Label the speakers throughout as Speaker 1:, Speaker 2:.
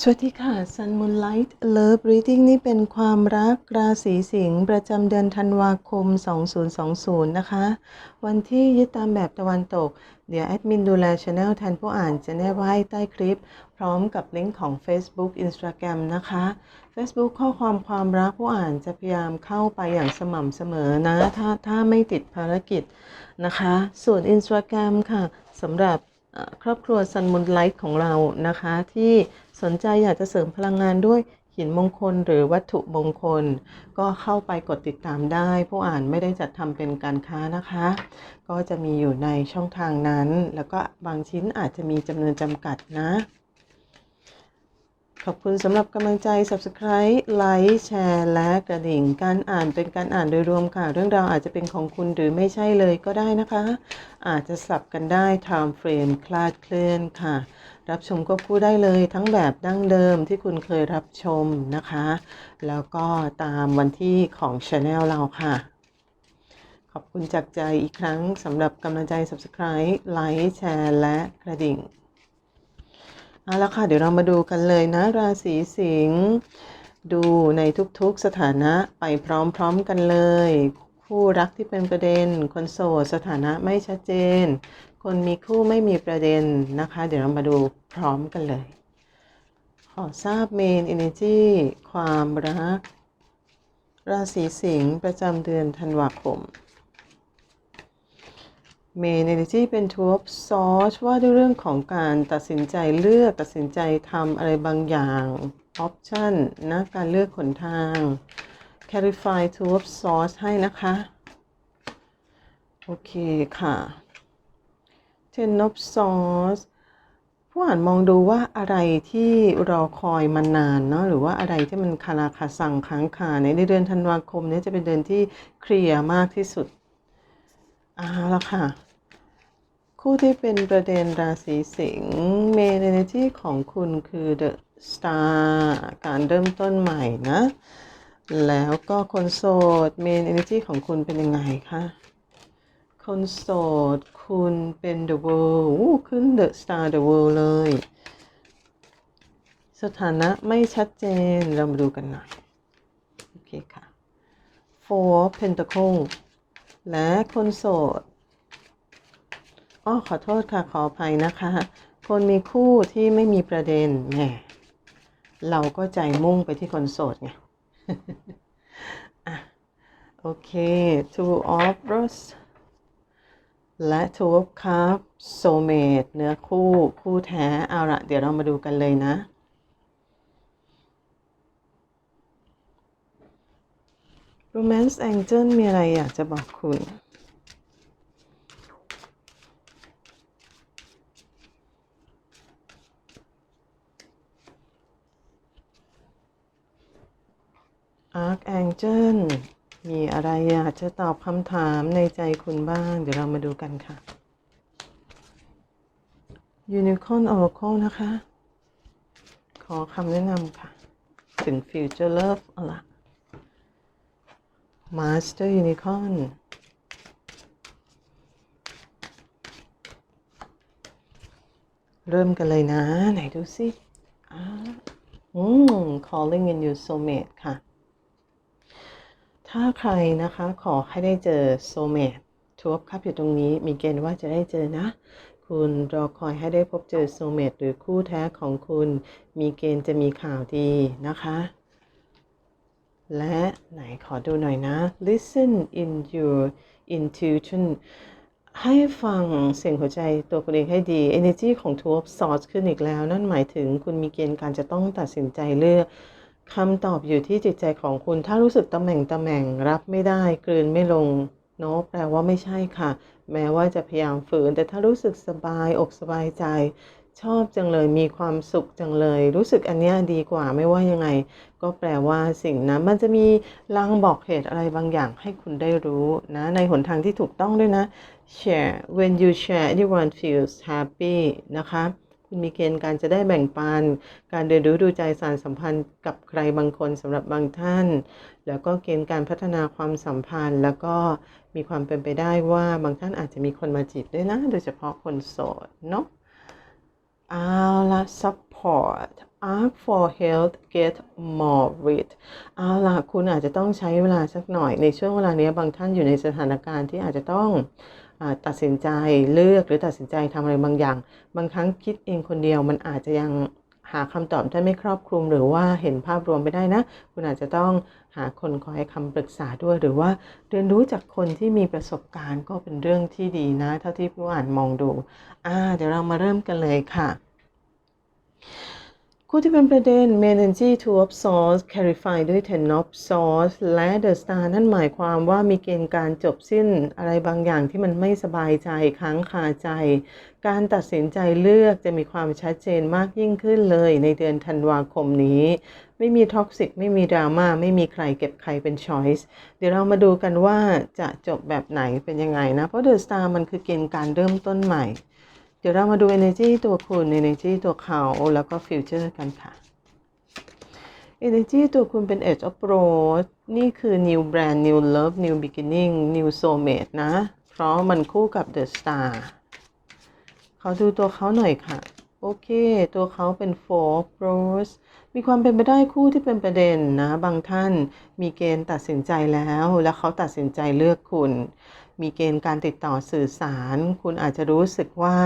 Speaker 1: สวัสดีค่ะ Sun Moonlight Love Reading นี่เป็นความรักราศีสิงห์ประจำเดือนธันวาคม 2020 นะคะ วันที่ยึดตามแบบตะวันตก เดี๋ยวแอดมินดูแลช anel แทนผู้อ่านจะแนบไว้ใต้คลิป พร้อมกับลิงก์ของ Facebook Instagram นะคะ Facebook ข้อความความรักผู้อ่านจะพยายามเข้าไปอย่างสม่ำเสมอนะ ถ้าถ้าไม่ติดภารกิจนะคะ ส่วน Instagram ค่ะสำหรับ ครอบครัวซันมุนไลท์ของเรานะคะ ที่สนใจอยากจะเสริมพลังงานด้วยหินมงคลหรือวัตถุมงคล ก็เข้าไปกดติดตามได้ ผู้อ่านไม่ได้จัดทำเป็นการค้านะคะ ก็จะมีอยู่ในช่องทางนั้น แล้วก็บางชิ้นอาจจะมีจำนวนจำกัดนะ ขอบคุณสำหรับกำลังใจ Subscribe ไลค์แชร์และกระดิ่ง การอ่านเป็นการอ่านโดยรวมค่ะ เรื่องราวอาจจะเป็นของคุณหรือไม่ใช่เลยก็ได้นะคะ อาจจะสลับกันได้ time frame คลาดเคลื่อนค่ะ รับชมก็คู่ได้เลยทั้งแบบดั้งเดิมที่คุณเคยรับชมนะคะ แล้วก็ตามวันที่ของ Channel เราค่ะ ขอบคุณจากใจอีกครั้งสำหรับกำลังใจ Subscribe ไลค์แชร์และกระดิ่ง เอาละค่ะ เดี๋ยวเรามาดูกันเลยนะ ราศีสิงห์ดูในทุกๆสถานะไปพร้อมๆกันเลย คู่รักที่เป็นประเด็น คนโสดสถานะไม่ชัดเจน คนมีคู่ไม่มีประเด็นนะคะ เดี๋ยวเรามาดูพร้อมกันเลย ขอทราบเมน energy ความรัก ราศีสิงห์ประจำเดือนธันวาคม เมน energy เป็นทูบซอสว่าด้วยเรื่องของการตัดสินใจเลือกตัดสินใจทำอะไรบางอย่างออปชันนะการเลือกขนทาง clarify two of swords ให้นะคะ โอเคค่ะ ten of swords ผู้อ่านมองดูว่าอะไรที่รอคอยมานานเนาะหรือว่าอะไรที่มันคาราคาซังค้างคาในเดือนธันวาคมนี้จะเป็นเดือนที่เคลียร์มากที่สุด เอาละค่ะ คู่ที่เป็นประเด็นราศีสิงห์เมนเนจีของคุณคือ The Star การเริ่มต้นใหม่นะ แล้วก็คนโสดเมนเอเนจีของคุณเป็นยังไงคะคนโสดคุณเป็น The World อู้ขึ้น The Star The World เลย สถานะไม่ชัดเจนเรามาดูกันหน่อย โอเคค่ะ Four Pentacle และคนโสดอ้อขอโทษค่ะขออภัยนะคะ คนมีคู่ที่ไม่มีประเด็นแหมเราก็ใจมุ่งไปที่คนโสดไงโอเค two of rose และ two of cup soulmate เนื้อคู่คู่แท้ เอาละเดี๋ยวเรามาดูกันเลยนะ romance angel มีอะไรอยากจะบอกคุณ Archangel มีอะไรอยากจะตอบคำถามในใจคุณบ้าง เดี๋ยวเรามาดูกันค่ะ Unicorn Oracle นะคะ ขอคำแนะนำค่ะ ถึง Future Love เอาละ Master Unicorn เริ่มกันเลยนะ ไหนดูสิอ่าอืม calling in your soulmate ค่ะ ถ้าใครนะคะขอให้ได้เจอ soulmate ทูบคับอยู่ตรงนี้ มีเกณฑ์ว่าจะได้เจอนะ คุณรอคอยให้ได้พบเจอ soulmate หรือคู่แท้ของคุณ มีเกณฑ์จะมีข่าวดีนะคะ และไหนขอดูหน่อยนะ listen in your intuition ให้ฟังเสียงหัวใจตัวคุณเองให้ดี energy ของ two of swords ขึ้นอีกแล้ว นั่นหมายถึงคุณมีเกณฑ์การจะต้องตัดสินใจเลือกคำตอบอยู่ที่จิตใจของคุณ ถ้ารู้สึกตำแหน่งตำแหน่งรับไม่ได้กลืนไม่ลงเนาะแปลว่าไม่ใช่ค่ะ แม้ว่าจะพยายามฝืน แต่ถ้ารู้สึกสบายอกสบายใจ ชอบจังเลยมีความสุขจังเลย รู้สึกอันเนี้ยดีกว่าไม่ว่ายังไง ก็แปลว่าสิ่งนั้นมันจะมีลางบอกเหตุอะไรบางอย่างให้คุณได้รู้นะในหนทางที่ถูกต้องด้วยนะ share when you share everyone feels happy นะคะคุณมีเกณฑ์การจะได้แบ่งปัน การเรียนรู้ดูใจสารสัมพันธ์กับใครบางคนสำหรับบางท่าน แล้วก็เกณฑ์การพัฒนาความสัมพันธ์ แล้วก็มีความเป็นไปได้ว่าบางท่านอาจจะมีคนมาจีบด้วยนะ โดยเฉพาะคนโสดเนาะ เอาละ support ask for help get more rich เอาล่ะคุณอาจจะต้องใช้เวลาสักหน่อย ในช่วงเวลานี้บางท่านอยู่ในสถานการณ์ที่อาจจะต้องอตัดสินใจเลือกหรือตัดสินใจทำอะไรบางอย่าง บางครั้งคิดเองคนเดียวมันอาจจะยัง หาคำตอบได้ไม่ครอบคลุม หรือว่าเห็นภาพรวมไม่ได้นะ คุณอาจจะต้องหาคนคอยคำปรึกษาด้วย หรือว่าเรียนรู้จากคนที่มีประสบการณ์ก็เป็นเรื่องที่ดีนะ เท่าที่ผู้อ่านมองดูอ่าเดี๋ยวเรามาเริ่มกันเลยค่ะ คู่ที่เป็นประเด็น m e n e n g y to of swords clarify ด้วย ten of swords และ the star นั่นหมายความว่ามีเกณฑ์การจบสิ้นอะไรบางอย่างที่มันไม่สบายใจค้างคาใจ การตัดสินใจเลือกจะมีความชัดเจนมากยิ่งขึ้นเลยในเดือนธันวาคมนี้ ไม่มีท็อกซิกไม่มีดราม่าไม่มีใครเก็บใครเป็นช้อยส์เดี๋ยวเรามาดูกันว่าจะจบแบบไหนเป็นยังไงนะ เพราะ The Star มันคือเกณฑ์การเริ่มต้นใหม่ ดี๋ยวเรามาดู energy ตัวคุณ energy ตัวเขาแล้วก็ future กันค่ะ energy ตัวคุณเป็น edge of pro นี่คือ new brand new love new beginning new soulmate นะ เพราะมันคู่กับ the star เขาดูตัวเขาหน่อยค่ะ โอเค ตัวเขาเป็น four of rose มีความเป็นไปได้คู่ที่เป็นประเด็นนะ บางท่านมีเกณฑ์ตัดสินใจแล้ว แล้วเขาตัดสินใจเลือกคุณ มีเกณฑ์การติดต่อสื่อสาร คุณอาจจะรู้สึกว่า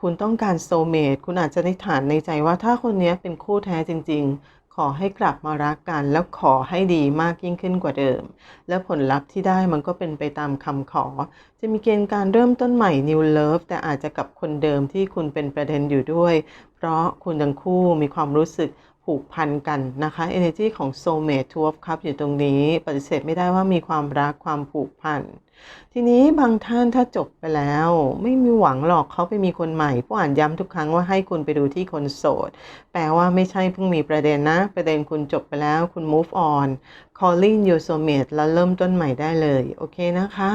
Speaker 1: คุณต้องการโซเมตคุณอาจจะนิฐานในใจว่าถ้าคนนี้เป็นคู่แท้จริง ๆ ขอให้กลับมารักกัน แล้วขอให้ดีมากยิ่งขึ้นกว่าเดิม และผลลัพธ์ที่ได้มันก็เป็นไปตามคำขอ จะมีเกณฑ์การเริ่มต้นใหม่ New Love แต่อาจจะกับคนเดิมที่คุณเป็นประเด็นอยู่ด้วย เพราะคุณทั้งคู่มีความรู้สึกผูกพันกันนะคะ Energy ของ Soulmate Two of cup อยู่ตรงนี้ ปฏิเสธไม่ได้ว่ามีความรักความผูกพัน ทีนี้บางท่านถ้าจบไปแล้ว ไม่มีหวังหรอกเขาไปมีคนใหม่ผู้อ่านย้ำทุกครั้งว่าให้คุณไปดูที่คนโสด แปลว่าไม่ใช่เพิ่งมีประเด็นนะ ประเด็นคุณจบไปแล้วคุณ move on calling your soulmate แล้วเริ่มต้นใหม่ได้เลย โอเคนะคะ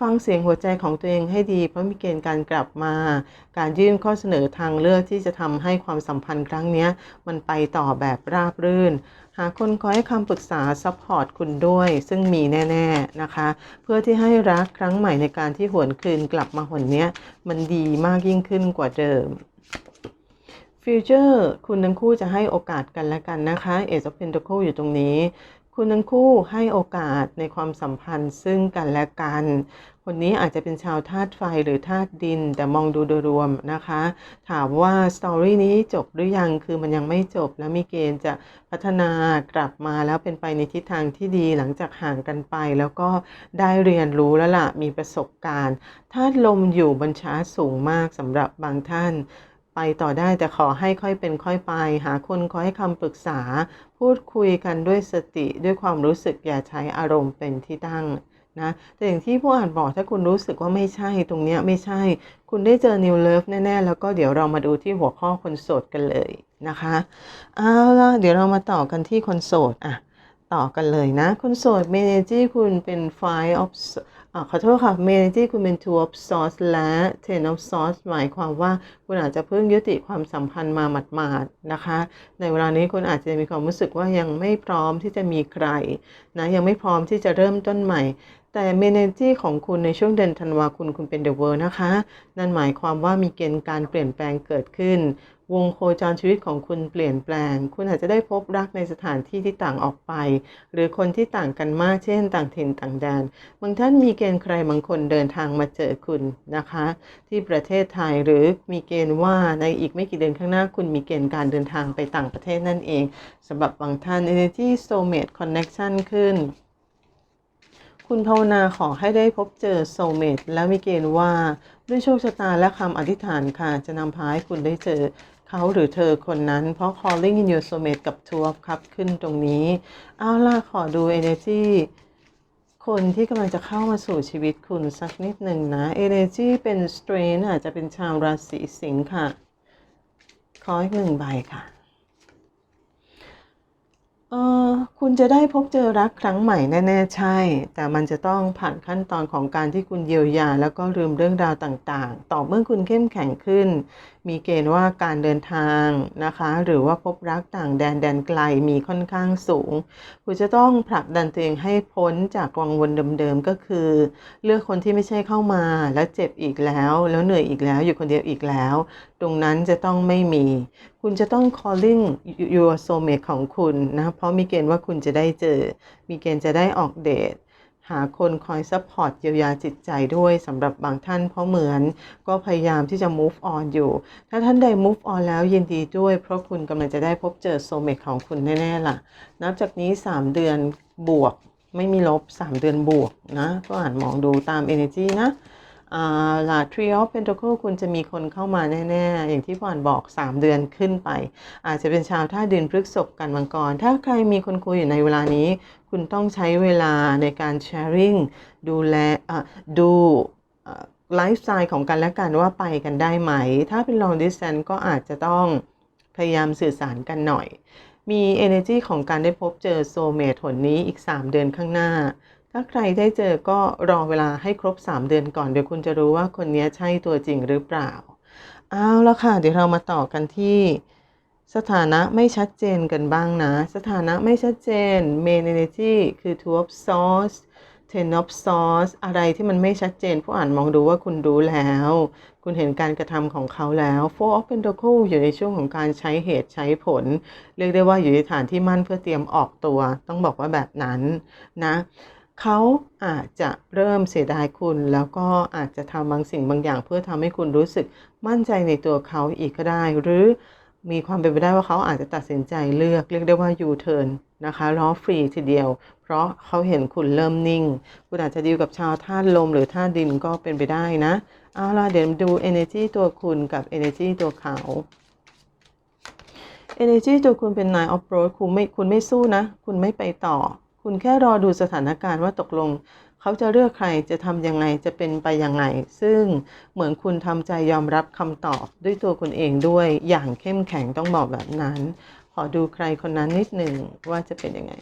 Speaker 1: ฟังเสียงหัวใจของตัวเองให้ดี เพราะมีเกณฑ์การกลับมา การยื่นข้อเสนอทางเลือกที่จะทำให้ความสัมพันธ์ครั้งนี้มันไปต่อแบบราบรื่น หาคนคอยให้คำปรึกษาซัพพอร์ตคุณด้วย ซึ่งมีแน่ ๆนะคะ เพื่อที่ให้รักครั้งใหม่ในการที่หวนคืนกลับมาหนเนี้ย มันดีมากยิ่งขึ้นกว่าเดิมฟิวเจอร์คุณทั้งคู่จะให้โอกาสกันและกันนะคะเอ e of Pentacle อยู่ตรงนี้ คุณทั้งคู่ให้โอกาสในความสัมพันธ์ซึ่งกันและกัน คนนี้อาจจะเป็นชาวธาตุไฟหรือธาตุดิน แต่มองดูโดยรวมนะคะ ถามว่าสตอรี่นี้จบหรือยังคือมันยังไม่จบ แล้วมีเกณฑ์จะพัฒนากลับมาแล้วเป็นไปในทิศทางที่ดีหลังจากห่างกันไป แล้วก็ได้เรียนรู้แล้วล่ะมีประสบการณ์ธาตุลมอยู่บนชาสูงมากสำหรับบางท่าน ไปต่อได้แต่ขอให้ค่อยเป็นค่อยไป หาคนคอยให้คำปรึกษา พูดคุยกันด้วยสติด้วยความรู้สึกอย่าใช้อารมณ์เป็นที่ตั้งนะแต่อย่างที่ผู้อ่านบอกถ้าคุณรู้สึกว่าไม่ใช่ตรงเนี้ยไม่ใช่ คุณได้เจอ New Love แน่ ๆ แล้วก็เดี๋ยวเรามาดูที่หัวข้อคนโสดกันเลยนะคะเอาล่ะเดี๋ยวเรามาต่อกันที่คนโสดอะต่อกันเลยนะ คนโสดเมเนจีคุณเป็น Five of อ่าขอโทษค่ะเมเนจีคุณเป็น Two of Swords และ Ten of Swords หมายความว่าคุณอาจจะเพิ่งยุติความสัมพันธ์มาหมาดๆนะคะ ในเวลานี้คุณอาจจะมีความรู้สึกว่ายังไม่พร้อมที่จะมีใครนะยังไม่พร้อมที่จะเริ่มต้นใหม่ แต่เมเนจีของคุณในช่วงเดือนธันวาคุณคุณเป็นเดอะเวิร์นะคะ นั่นหมายความว่ามีเกณฑ์การเปลี่ยนแปลงเกิดขึ้น วงโคจรชีวิตของคุณเปลี่ยนแปลง คุณอาจจะได้พบรักในสถานที่ที่ต่างออกไป หรือคนที่ต่างกันมากเช่น ต่างถิ่นต่างแดน บางท่านมีเกณฑ์ใครบางคนเดินทางมาเจอคุณนะคะ ที่ประเทศไทยหรือมีเกณฑ์ว่าในอีกไม่กี่เดือนข้างหน้า คุณมีเกณฑ์การเดินทางไปต่างประเทศนั่นเองสำหรับบางท่าน Energy Soulmate Connection ขึ้น คุณภาวนาขอให้ได้พบเจอโซเมตแล้วมีเกณฑ์ว่าด้วยโชคชะตาและคำอธิษฐานค่ะ จะนำพาให้คุณได้เจอเขาหรือเธอคนนั้น เพราะ calling in your soulmate กับ two of cup ขึ้นตรงนี้ เอาล่ะขอดู energy คนที่กำลังจะเข้ามาสู่ชีวิตคุณสักนิดหนึ่งนะ energy เป็น strain อาจจะเป็นชาวราศีสิงค์ค่ะ ขออีกหนึ่งใบค่ะ เออคุณจะได้พบเจอรักครั้งใหม่แน่ๆใช่ แต่มันจะต้องผ่านขั้นตอนของการที่คุณเยียวยา แล้วก็ลืมเรื่องราวต่างๆ ต่อเมื่อคุณเข้มแข็งขึ้น มีเกณฑ์ว่าการเดินทางนะคะ หรือว่าพบรักต่างแดนแดนไกลมีค่อนข้างสูง คุณจะต้องผลักดันตัวเองให้พ้นจากวังวนเดิมๆก็คือ เลือกคนที่ไม่ใช่เข้ามาแล้วเจ็บอีกแล้ว แล้วเหนื่อยอีกแล้วอยู่คนเดียวอีกแล้ว ตรงนั้นจะต้องไม่มี คุณจะต้อง calling your soulmate ของคุณนะเพราะมีเกณฑ์ว่าคุณจะได้เจอ มีเกณฑ์จะได้ออกเดทหาคนคอยซัพพอร์ตเยียวยาจิตใจด้วยสำหรับบางท่านเพราะเหมือนก็พยายามที่จะ move on อยู่ ถ้าท่านใด move on แล้วยินดีด้วย เพราะคุณกำลังจะได้พบเจอโซเมตของคุณแน่ๆล่ะ นับจากนี้ 3 เดือนบวก ไม่มีลบ 3 เดือนบวกนะ ก็อ่านมองดูตาม energy นะ อ่าล่ะ Three of Pentacle คุณจะมีคนเข้ามาแน่ ๆ อย่างที่พ่อนบอก 3 เดือนขึ้นไป อาจจะเป็นชาวท่าดินพฤกษบกันมังกร ถ้าใครมีคนคุยอยู่ในเวลานี้ คุณต้องใช้เวลาในการ sharing ดูแลดูไลฟ์สไตล์ของกันและกันว่าไปกันได้ไหม ถ้าเป็น long distance ก็อาจจะต้องพยายามสื่อสารกันหน่อยมี energy ของการได้พบเจอโซเมทหนนี้อีก 3 เดือนข้างหน้า ถ้าใครได้เจอก็รอเวลาให้ครบ 3 เดือนก่อนเดี๋ยวคุณจะรู้ว่าคนนี้ใช่ตัวจริงหรือเปล่า เอาและค่ะ เดี๋ยวเรามาต่อกันที่สถานะไม่ชัดเจนกันบ้างนะ สถานะไม่ชัดเจน main energy คือ two of swords ten of swords อะไรที่มันไม่ชัดเจนผู้อ่านมองดูว่าคุณรู้แล้ว คุณเห็นการกระทำของเขาแล้ว four of pentacle อยู่ในช่วงของการใช้เหตุใช้ผล เรียกได้ว่าอยู่ในฐานที่มั่นเพื่อเตรียมออกตัว ต้องบอกว่าแบบนั้นนะ เขาอาจจะเริ่มเสียดายคุณ แล้วก็อาจจะทำบางสิ่งบางอย่าง เพื่อทำให้คุณรู้สึกมั่นใจในตัวเขาอีกก็ได้ หรือมีความเป็นไปได้ว่าเขาอาจจะตัดสินใจเลือกเรียกได้ว่า U turn นะคะล้อฟรีทีเดียว เพราะเขาเห็นคุณเริ่มนิ่ง คุณอาจจะดีลกับชาวธาตุลมหรือธาตุดินก็เป็นไปได้นะเอาล่ะเดี๋ยวดู energy ตัวคุณกับ energy ตัวเขา energy ตัวคุณเป็น nine of road คุณไม่คุณไม่สู้นะ คุณไม่ไปต่อ คุณแค่รอดูสถานการณ์ว่าตกลง เขาจะเลือกใครจะทำยังไงจะเป็นไปยังไง ซึ่งเหมือนคุณทำใจยอมรับคำตอบด้วยตัวคุณเองด้วยอย่างเข้มแข็งต้องบอกแบบนั้น ขอดูใครคนนั้นนิดหนึ่งว่าจะเป็นยังไง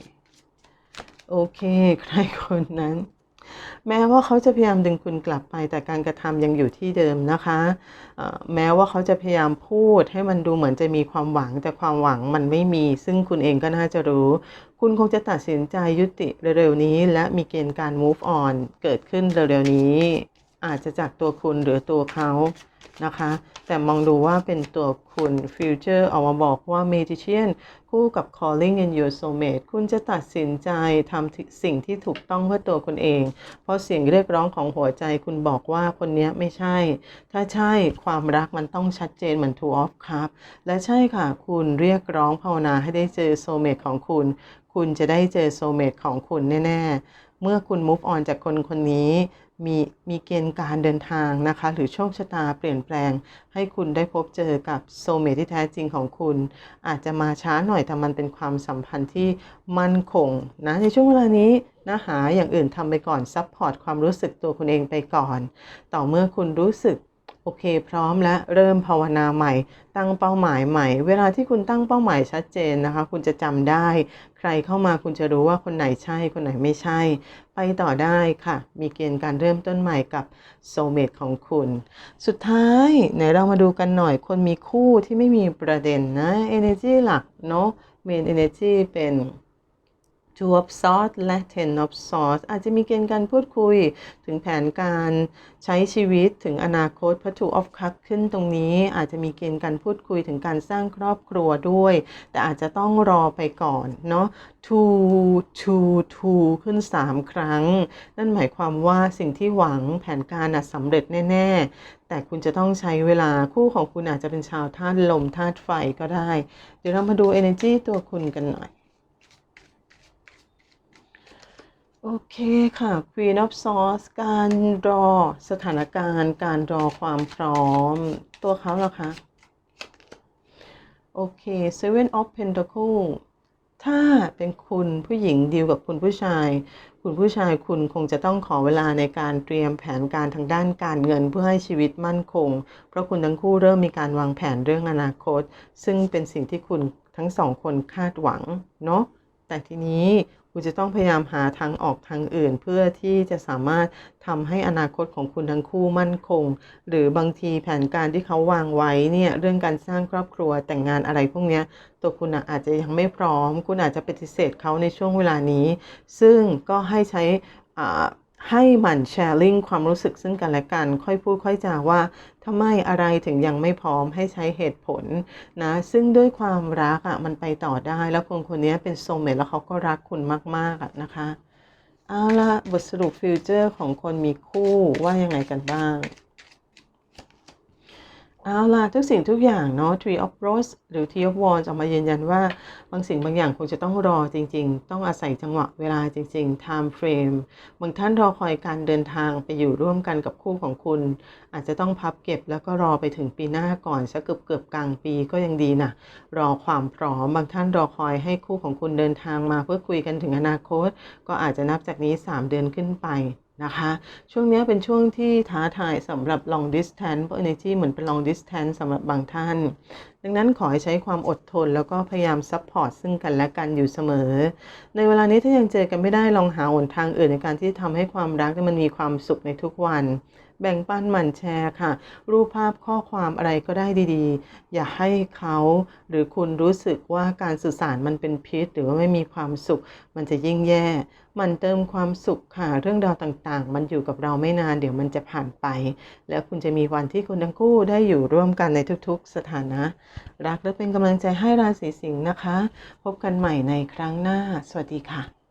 Speaker 1: โอเค ใครคนนั้น แม้ว่าเขาจะพยายามดึงคุณกลับไปแต่การกระทำยังอยู่ที่เดิมนะคะแม้ว่าเขาจะพยายามพูดให้มันดูเหมือนจะมีความหวัง แต่ความหวังมันไม่มี ซึ่งคุณเองก็น่าจะรู้ คุณคงจะตัดสินใจยุติเร็วๆนี้ และมีเกณฑ์การ move on เกิดขึ้นเร็วๆนี้ อาจจะจากตัวคุณหรือตัวเขานะคะ แต่มองดูว่าเป็นตัวคุณ future ออกมาบอกว่า magician คู่กับ calling in your soulmate คุณจะตัดสินใจทำสิ่งที่ถูกต้องเพื่อตัวคุณเอง เพราะเสียงเรียกร้องของหัวใจคุณบอกว่าคนนี้ไม่ใช่ ถ้าใช่ความรักมันต้องชัดเจนเหมือน two of cup และใช่ค่ะ คุณเรียกร้องภาวนาให้ได้เจอ soulmate ของคุณ คุณจะได้เจอ soulmate ของคุณแน่ ๆ เมื่อคุณ move on จากคนคนนี้ มีมีเกณฑ์การเดินทางนะคะ หรือโชคชะตาเปลี่ยนแปลง ให้คุณได้พบเจอกับโซเมที่แท้จริงของคุณ อาจจะมาช้าหน่อยแต่มันเป็นความสัมพันธ์ที่มั่นคงนะในช่วงเวลานี้นะหาอย่างอื่นทำไปก่อนซัพพอร์ตความรู้สึกตัวคุณเองไปก่อน ต่อเมื่อคุณรู้สึก โอเค พร้อมและเริ่มภาวนาใหม่ ตั้งเป้าหมายใหม่ เวลาที่คุณตั้งเป้าหมายชัดเจนนะคะ คุณจะจำได้ ใครเข้ามาคุณจะรู้ว่าคนไหนใช่ คนไหนไม่ใช่ ไปต่อได้ค่ะ มีเกณฑ์การเริ่มต้นใหม่กับโซเมตของคุณ สุดท้ายไหนเรามาดูกันหน่อย คนมีคู่ที่ไม่มีประเด็นนะ energy หลักเนาะ main energy เป็น two of swords และ ten of swords อาจจะมีเกณฑ์การพูดคุยถึงแผนการใช้ชีวิตถึงอนาคตเพระ two of cups ขึ้นตรงนี้ อาจจะมีเกณฑ์การพูดคุยถึงการสร้างครอบครัวด้วย แต่อาจจะต้องรอไปก่อนเนาะ two two two ขึ้น 3 ครั้ง นั่นหมายความว่าสิ่งที่หวังแผนการน่ะสำเร็จแน่ ๆ แต่คุณจะต้องใช้เวลาคู่ของคุณอาจจะเป็นชาวธาตุลมธาตุไฟก็ได้ เดี๋ยวเรามาดู energy ตัวคุณกันหน่อย โอเคค่ะ Queen of Swords การรอสถานการณ์ การรอความพร้อม ตัวเขาเหรอคะ โอเค Seven of Pentacles ถ้าเป็นคุณผู้หญิงดีลกับคุณผู้ชาย คุณผู้ชายคุณคงจะต้องขอเวลาในการเตรียมแผนการทางด้านการเงินเพื่อให้ชีวิตมั่นคง เพราะคุณทั้งคู่เริ่มมีการวางแผนเรื่องอนาคต ซึ่งเป็นสิ่งที่คุณทั้งสองคนคาดหวังเนาะ แต่ทีนี้คุณจะต้องพยายามหาทางออกทางอื่น เพื่อที่จะสามารถทำให้อนาคตของคุณทั้งคู่มั่นคง หรือบางทีแผนการที่เขาวางไว้เนี่ยเรื่องการสร้างครอบครัวแต่งงานอะไรพวกนี้ตัวคุณอะอาจจะยังไม่พร้อม คุณอาจจะปฏิเสธเขาในช่วงเวลานี้ ซึ่งก็ให้ใช้อ่า ให้หมั่นแชร์ลิงความรู้สึกซึ่งกันและกัน ค่อยพูดค่อยจาว่าทำไมอะไรถึงยังไม่พร้อมให้ใช้เหตุผลนะ ซึ่งด้วยความรักอะ่ะมันไปต่อได้ แล้วคนคนนี้เป็นโซเมตแล้วเขาก็รักคุณมากๆอะนะคะ เอาละบทสรุปฟิวเจอร์ของคนมีคู่ว่ายังไงกันบ้าง เอาล่ะทุกสิ่งทุกอย่างเนาะ Tree of Rose หรือ Tree of Wands ออกมายืนยันว่า บางสิ่งบางอย่างคงจะต้องรอจริง ๆ ต้องอาศัยจังหวะเวลาจริง ๆ time frame บางท่านรอคอยการเดินทางไปอยู่ร่วมกันกับคู่ของคุณ อาจจะต้องพับเก็บแล้วก็รอไปถึงปีหน้าก่อนสักเกือบเกือบกลางปีก็ยังดีนะรอความพร้อมบางท่านรอคอยให้คู่ของคุณเดินทางมาเพื่อคุยกันถึงอนาคต ก็อาจจะนับจากนี้ 3 เดือนขึ้นไป นะคะ ช่วงนี้เป็นช่วงที่ท้าทายสำหรับ long distance เพราะ energy เหมือนเป็น long distance สำหรับบางท่าน ดังนั้นขอให้ใช้ความอดทนแล้วก็พยายาม support ซึ่งกันและกันอยู่เสมอ ในเวลานี้ถ้ายังเจอกันไม่ได้ลองหาหนทางอื่นในการที่ทำให้ความรักมันมีความสุขในทุกวัน แบ่งปันหมั่นแชร์ค่ะ รูปภาพข้อความอะไรก็ได้ดีๆ อย่าให้เขาหรือคุณรู้สึกว่าการสื่อสารมันเป็นพิษ หรือว่าไม่มีความสุข มันจะยิ่งแย่ มันเติมความสุขค่ะ เรื่องราวต่างๆ มันอยู่กับเราไม่นาน เดี๋ยวมันจะผ่านไป แล้วคุณจะมีวันที่คุณทั้งคู่ได้อยู่ร่วมกันในทุกๆ สถานะ รักและเป็นกำลังใจให้ราศีสิงห์นะคะ พบกันใหม่ในครั้งหน้า สวัสดีค่ะ